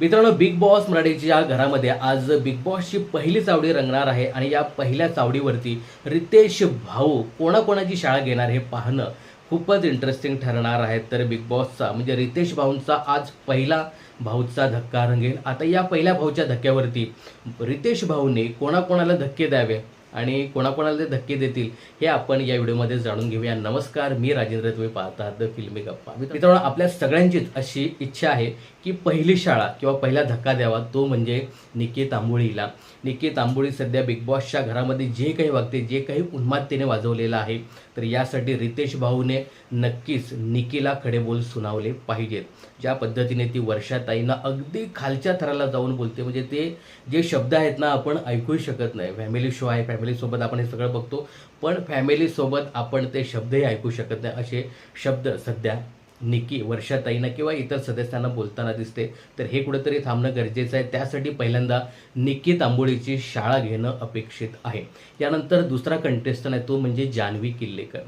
मित्रांनो big boss मराठीच्या घरामध्ये आज बिग बॉसची पहिली चावडी रंगणार आहे आणि या पहिल्या चावडीवरती रितेश भाऊ कोणाकोणाची शाळा घेणार हे पाहणं खूपच इंटरेस्टिंग ठरणार आहे. तर बिग बॉसचा म्हणजे रितेश भाऊंचा आज पहिला भाऊचा धक्का रंगेल. आता या पहिल्या भाऊच्या धक्क्यावरती रितेश भाऊने कोणाकोणाला धक्के द्यावे आणि कोणाकोणाला ते धक्के देतील हे आपण या व्हिडिओमध्ये जाणून घेऊया. नमस्कार मी राजेंद्र तुम्ही पाहता द फिल्मी गप्पा मित्रांनो आपल्या सगळ्यांचीच अशी इच्छा आहे की पहिली शाळा किंवा पहिला धक्का द्यावा तो म्हणजे निकेत तांबोळीला निकेत तांबोळी सध्या बिग बॉसच्या घरामध्ये जे काही वागते जे काही उन्मादतेने वाजवलेलं आहे तर यासाठी रितेश भाऊने नक्कीच निकीला खडे बोल सुनावले पाहिजेत. ज्या पद्धतीने ती वर्षाताईंना अगदी खालच्या थराला जाऊन बोलते म्हणजे ते जे शब्द आहेत ना आपण ऐकूही शकत नाही. फॅमिली शो आहे फॅमिलीसोबत आपण हे सगळं बघतो पण फॅमिलीसोबत आपण ते शब्दही ऐकू शकत नाही असे शब्द सध्या निकी वर्षाताईंना किंवा इतर सदस्यांना बोलताना दिसते. तर हे कुठेतरी थांबणं गरजेचं आहे. त्यासाठी पहिल्यांदा निकी तांबोळीची शाळा घेणं अपेक्षित आहे. यानंतर दुसरा कंटेस्टंट आहे तो म्हणजे जान्हवी किल्लेकर.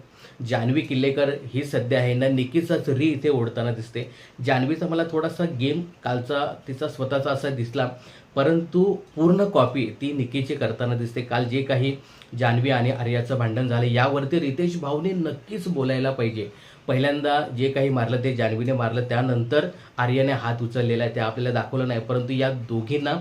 जान्हवी किल्लेकर ही सध्या आहे ना निकीचाच री इथे ओढताना दिसते. जान्हवीचा मला थोडासा गेम कालचा तिचा स्वतःचा असा दिसला परंतु पूर्ण कॉपी ती निकीची करताना दिसते. काल जे काही जान्हवी आणि आर्याचं भांडण झालं यावरती रितेश भाऊने नक्कीच बोलायला पाहिजे. पहिल्यांदा जे काही मारलं ते जान्हवीने मारलं त्यानंतर आर्याने हात उचललेला आहे ते आपल्याला दाखवलं नाही परंतु या दोघींना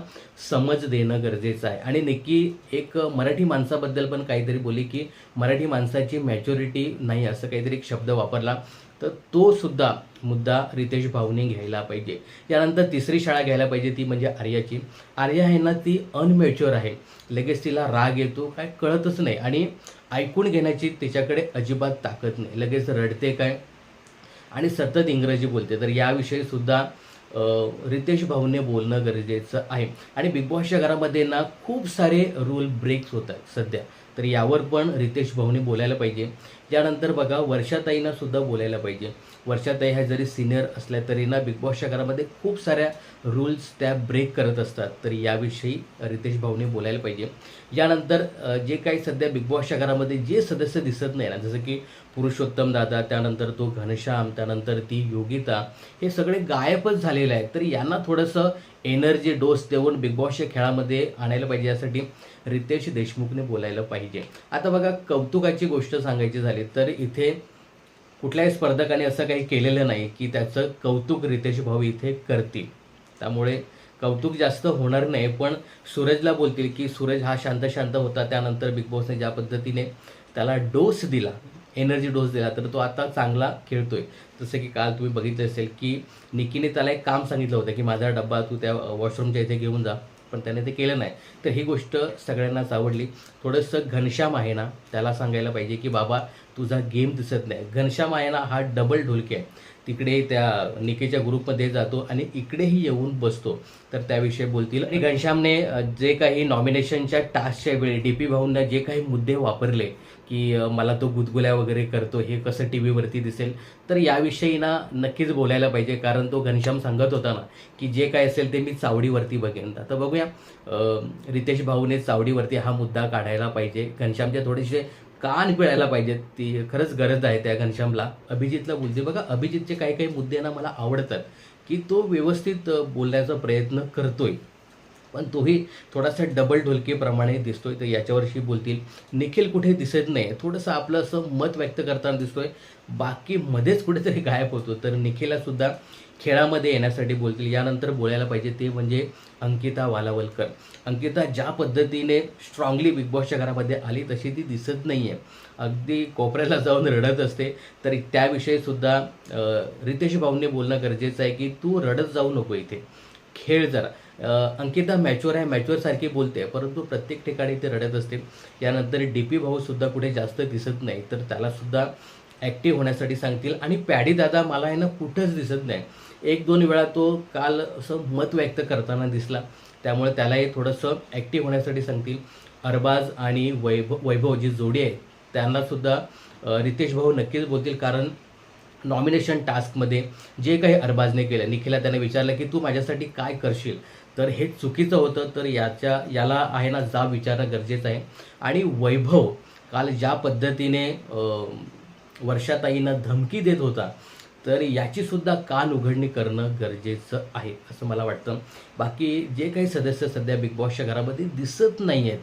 समज देणं गरजेचं आहे. आणि नक्की एक मराठी माणसाबद्दल पण काहीतरी बोली की मराठी माणसाची मॅच्युरिटी नाही असं काहीतरी एक शब्द वापरला. तर तो सुद्धा मुद्दा रितेश भाऊने घ्यायला पाहिजे. यानंतर तिसरी शाळा घ्यायला पाहिजे ती म्हणजे आर्याची. आर्या आहे ना ती अनमॅच्युअर आहे. लगेच तिला राग येतो काय कळतच नाही आणि ऐकून घेण्याची तिच्याकडे अजिबात ताकद नाही. लगेच रडते काय? आणि सतत इंग्रजी बोलते. तर याविषयी सुद्धा रितेश भाऊने बोलणं गरजेचं आहे. आणि बिग बॉसच्या घरामध्ये ना खूप सारे रूल ब्रेक्स होत आहेत सध्या. तर यावर पण रितेश भाऊने बोलायला पाहिजे. त्यानंतर बघा वर्षाताईंना सुद्धा बोलायला पाहिजे. वर्षाताई ह्या जरी सिनियर असल्या तरी ना बिग बॉसच्या घरामध्ये खूप साऱ्या रूल्स त्या ब्रेक करत असतात. तर याविषयी रितेश भाऊने बोलायला पाहिजे. यानंतर जे काही सध्या बिग बॉसच्या घरामध्ये जे सदस्य दिसत नाही ना जसं की पुरुषोत्तम दादा त्यानंतर तो घनश्याम त्यानंतर ती योगिता हे सगळे गायबच झालेले आहेत. तर यांना थोडंसं एनर्जी डोस देऊन बिग बॉसच्या खेळामध्ये आणायला पाहिजे यासाठी रितेश देशमुखने बोलायला पाहिजे. आता बघा कौतुकाची गोष्ट सांगायची झाली तर इथे कुठल्याही स्पर्धकाने असं काही केलेलं नाही की त्याचं कौतुक रितेश भाऊ इथे करतील. त्यामुळे कौतुक जास्त होणार नाही पण सूरजला बोलतील की सूरज हा शांत शांत होता त्यानंतर बिग बॉसने ज्या पद्धतीने त्याला डोस दिला एनर्जी डोस दिला तर तो आता चांगला खेळतोय. जसं की काल तुम्ही बघितलं असेल की निकीने त्याला एक काम सांगितलं होतं की माझा डब्बा तू त्या वॉशरूमच्या इथे घेऊन जा पण त्याने ते केलं नाही. तर ही गोष्ट सगळ्यांनाच आवडली. थोडंसं घनश्याम आहे ना त्याला सांगायला पाहिजे की बाबा तुझा गेम दिसत नाही. घनश्याम आहे ना हा डबल ढोलकी आहे. तिकडे त्या निकेच्या ग्रुपमध्ये जातो आणि इकडेही येऊन बसतो. तर त्याविषयी बोलतील. आणि घनश्यामने जे काही नॉमिनेशनच्या टास्कच्या वेळी डी पी भाऊंना जे काही मुद्दे वापरले की मला तो गुदगुल्या वगैरे करतो हे कसं टी व्हीवरती दिसेल तर याविषयी ना नक्कीच बोलायला पाहिजे. कारण तो घनश्याम सांगत होता ना की जे काय असेल ते मी चावडीवरती बघेन. आता बघूया रितेश भाऊने चावडीवरती हा मुद्दा काढायला पाहिजे. घनश्यामचे थोडेसे कान पिळायला पाहिजेत ती खरंच गरज आहे त्या घनश्यामला. अभिजितला बोलते बघा अभिजितचे काही काही मुद्दे ना मला आवडतात की तो व्यवस्थित बोलण्याचा प्रयत्न करतोय. पण तोही थोडासा डबल ढोलकीप्रमाणे दिसतोय. तर याच्यावरशी बोलतील. निखिल कुठे दिसत नाही. थोडंसं आपलं असं मत व्यक्त करताना दिसतोय. बाकी मध्येच कुठेतरी गायब होतो. तर निखिलासुद्धा खेळामध्ये येण्यासाठी बोलतील. यानंतर बोलायला पाहिजे ते म्हणजे अंकिता वालावलकर. अंकिता ज्या पद्धतीने स्ट्रॉंगली बिग बॉसच्या घरामध्ये आली तशी ती दिसत नाही आहे अगदी कोपऱ्याला जाऊन रडत असते. तर त्याविषयीसुद्धा रितेश भाऊंनी बोलणं गरजेचं आहे की तू रडत जाऊ नको इथे. खेळ जरा. अंकिता मॅच्युअर आहे मॅच्युअरसारखी बोलते परंतु प्रत्येक ठिकाणी ते रडत असते. यानंतर डी पी भाऊसुद्धा कुठे जास्त दिसत नाही तर त्यालासुद्धा ॲक्टिव्ह होण्यासाठी सांगतील. आणि पॅडी दादा मला आहे ना कुठंच दिसत नाही. एक दोन वेळा तो काल असं मत व्यक्त करताना दिसला. त्यामुळे त्यालाही थोडंसं ॲक्टिव्ह होण्यासाठी सांगतील. अरबाज आणि वैभव वैभव जी जोडी आहे त्यांनासुद्धा रितेश भाऊ नक्कीच बोलतील कारण नॉमिनेशन टास्कमध्ये जे काही अरबाजने केलं निखिला त्याने विचारलं की तू माझ्यासाठी काय करशील? तर हे चुकीचं होतं तर याच्या याला आहे ना जा विचारणं गरजेचं आहे. आणि वैभव काल ज्या पद्धतीने वर्षाताईंना धमकी देत होता तर याचीसुद्धा कान उघडणी करणं गरजेचं आहे असं मला वाटतं. बाकी जे काही सदस्य सध्या बिग बॉसच्या घरामध्ये दिसत नाही आहेत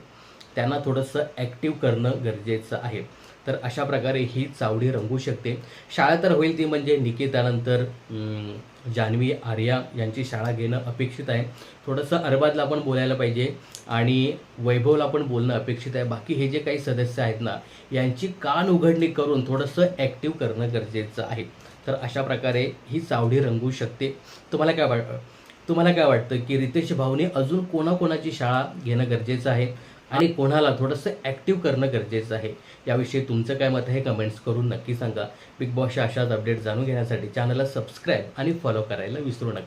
त्यांना थोडंसं ॲक्टिव्ह करणं गरजेचं आहे. तर अशा प्रकारे ही चावडी रंगू शकते. शाळा तर होईल ती म्हणजे निकितानंतर जान्हवी आर्या यांची शाळा घेणं अपेक्षित आहे. थोडंसं अरबादला पण बोलायला पाहिजे आणि वैभवला पण बोलणं अपेक्षित आहे. बाकी हे जे काही सदस्य आहेत ना यांची कान उघडणी करून थोडंसं ॲक्टिव्ह करणं गरजेचं आहे. तर अशा प्रकारे ही चावडी रंगू शकते. तुम्हाला काय वाट तुम्हाला काय वाटतं की रितेश भाऊने अजून कोणाकोणाची शाळा घेणं गरजेचं आहे? आणि कोणाला थोडंसं ॲक्टिव्ह करणं गरजेचं आहे. याविषयी तुमचं काय मत आहे कमेंट्स करून नक्की सांगा. बिग बॉसच्या अशाच अपडेट जाणून घेण्यासाठी चॅनलला सबस्क्राईब आणि फॉलो करायला विसरू नका.